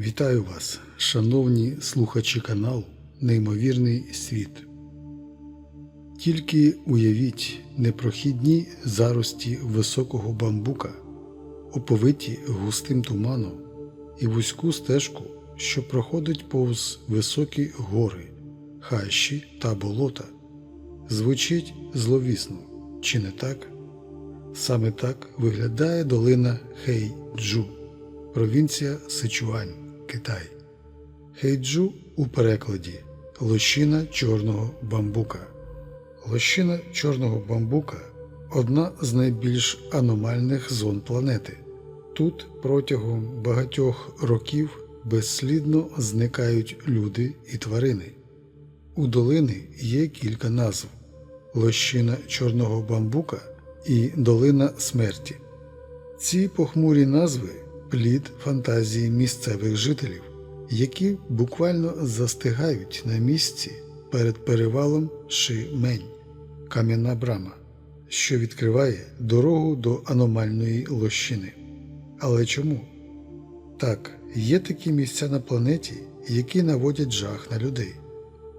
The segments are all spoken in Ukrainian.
Вітаю вас, шановні слухачі каналу Неймовірний світ. Тільки уявіть непрохідні зарості високого бамбука, оповиті густим туманом і вузьку стежку, що проходить повз високі гори, хащі та болота. Звучить зловісно, чи не так? Саме так виглядає долина Хейджу, провінція Сичуань, Китай. Хейджу у перекладі лощина чорного бамбука. Лощина чорного бамбука одна з найбільш аномальних зон планети. Тут протягом багатьох років безслідно зникають люди і тварини. У долини є кілька назв: лощина чорного бамбука і долина смерті. Ці похмурі назви плід фантазії місцевих жителів, які буквально застигають на місці перед перевалом Ши-Мень, кам'яна брама, що відкриває дорогу до аномальної лощини. Але чому? Так, є такі місця на планеті, які наводять жах на людей.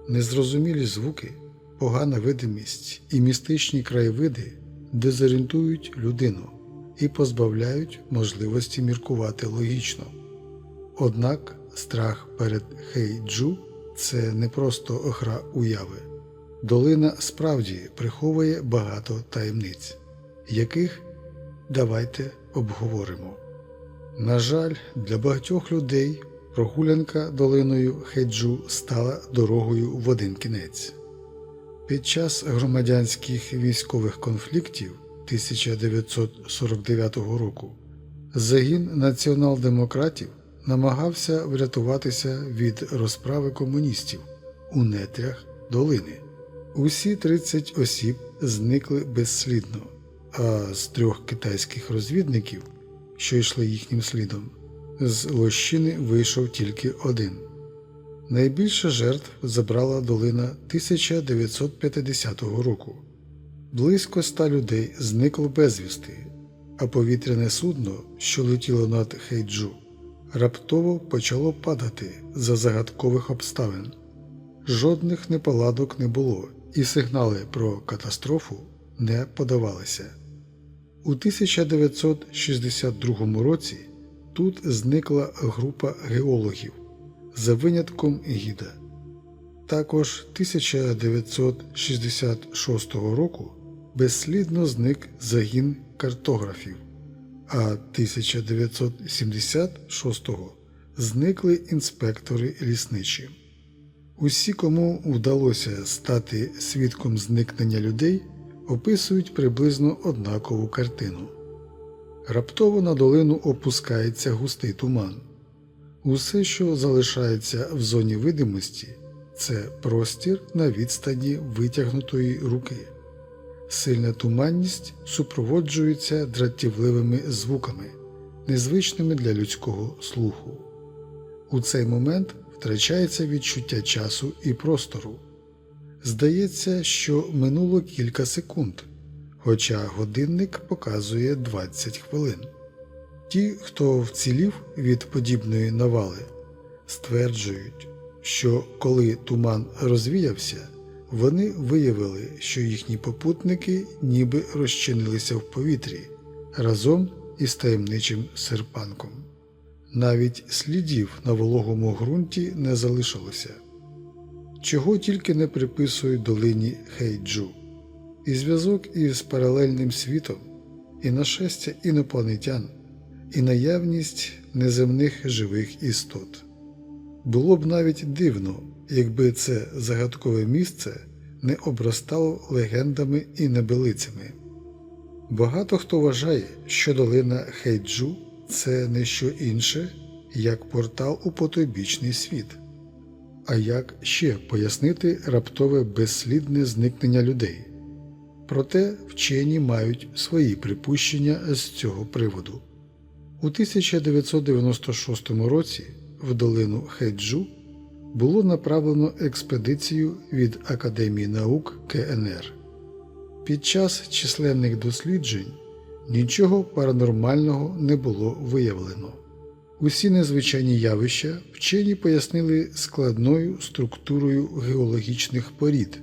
Незрозумілі звуки, погана видимість і містичні краєвиди дезорієнтують людину і позбавляють можливості міркувати логічно. Однак страх перед Хейджу це не просто гра уяви. Долина справді приховує багато таємниць, яких давайте обговоримо. На жаль, для багатьох людей прогулянка долиною Хейджу стала дорогою в один кінець. Під час громадянських військових конфліктів 1949 року загін націонал-демократів намагався врятуватися від розправи комуністів у нетрях долини. Усі 30 осіб зникли безслідно, а з трьох китайських розвідників, що йшли їхнім слідом, з лощини вийшов тільки один. Найбільше жертв забрала долина 1950 року. Близько ста людей зникло безвісти, а повітряне судно, що летіло над Хейджу, раптово почало падати за загадкових обставин. Жодних неполадок не було, і сигнали про катастрофу не подавалися. У 1962 році тут зникла група геологів за винятком гіда. Також 1966 року безслідно зник загін картографів, а 1976-го зникли інспектори лісничі. Усі, кому вдалося стати свідком зникнення людей, описують приблизно однакову картину. Раптово на долину опускається густий туман. Усе, що залишається в зоні видимості, це простір на відстані витягнутої руки. Сильна туманність супроводжується дратівливими звуками, незвичними для людського слуху. У цей момент втрачається відчуття часу і простору. Здається, що минуло кілька секунд, хоча годинник показує 20 хвилин. Ті, хто вцілів від подібної навали, стверджують, що коли туман розвіявся, вони виявили, що їхні попутники ніби розчинилися в повітрі разом із таємничим серпанком. Навіть слідів на вологому ґрунті не залишилося. Чого тільки не приписують долині Хейджу, і зв'язок із паралельним світом, і нашестя інопланетян, і наявність неземних живих істот. Було б навіть дивно, якби це загадкове місце не обростало легендами і небелицями. Багато хто вважає, що долина Хейджу це не що інше, як портал у потойбічний світ. А як ще пояснити раптове безслідне зникнення людей? Проте вчені мають свої припущення з цього приводу. У 1996 році в долину Хейджу було направлено експедицію від Академії наук КНР. Під час численних досліджень нічого паранормального не було виявлено. Усі незвичайні явища вчені пояснили складною структурою геологічних порід,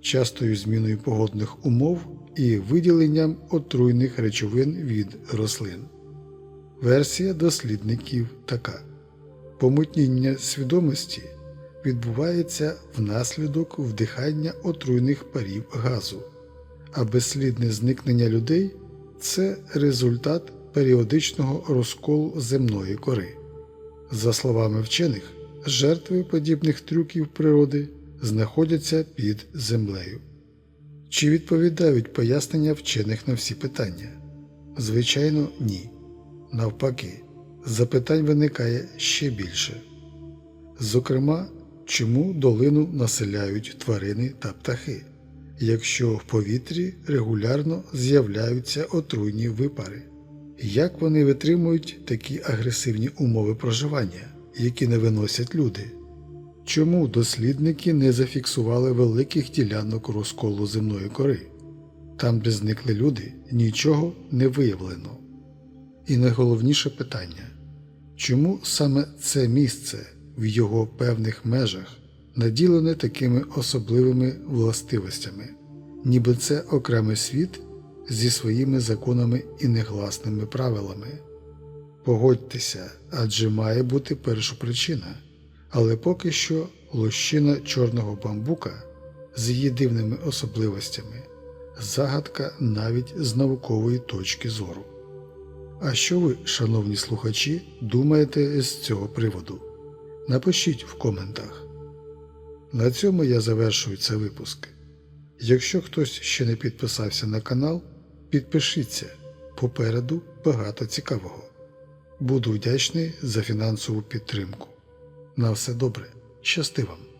частою зміною погодних умов і виділенням отруйних речовин від рослин. Версія дослідників така: помутніння свідомості відбувається внаслідок вдихання отруйних парів газу, а безслідне зникнення людей це результат періодичного розколу земної кори. За словами вчених, жертви подібних трюків природи знаходяться під землею. Чи відповідають пояснення вчених на всі питання? Звичайно, ні. Навпаки, запитань виникає ще більше. Зокрема, чому долину населяють тварини та птахи, якщо в повітрі регулярно з'являються отруйні випари? Як вони витримують такі агресивні умови проживання, які не виносять люди? Чому дослідники не зафіксували великих ділянок розколу земної кори? Там, де зникли люди, нічого не виявлено. І найголовніше питання чому саме це місце в його певних межах наділене такими особливими властивостями, ніби це окремий світ зі своїми законами і негласними правилами? Погодьтеся, адже має бути першопричина, але поки що лощина чорного бамбука з її дивними особливостями загадка навіть з наукової точки зору. А що ви, шановні слухачі, думаєте з цього приводу? Напишіть в коментах. На цьому я завершую цей випуск. Якщо хтось ще не підписався на канал, підпишіться попереду багато цікавого. Буду вдячний за фінансову підтримку. На все добре, щасти вам!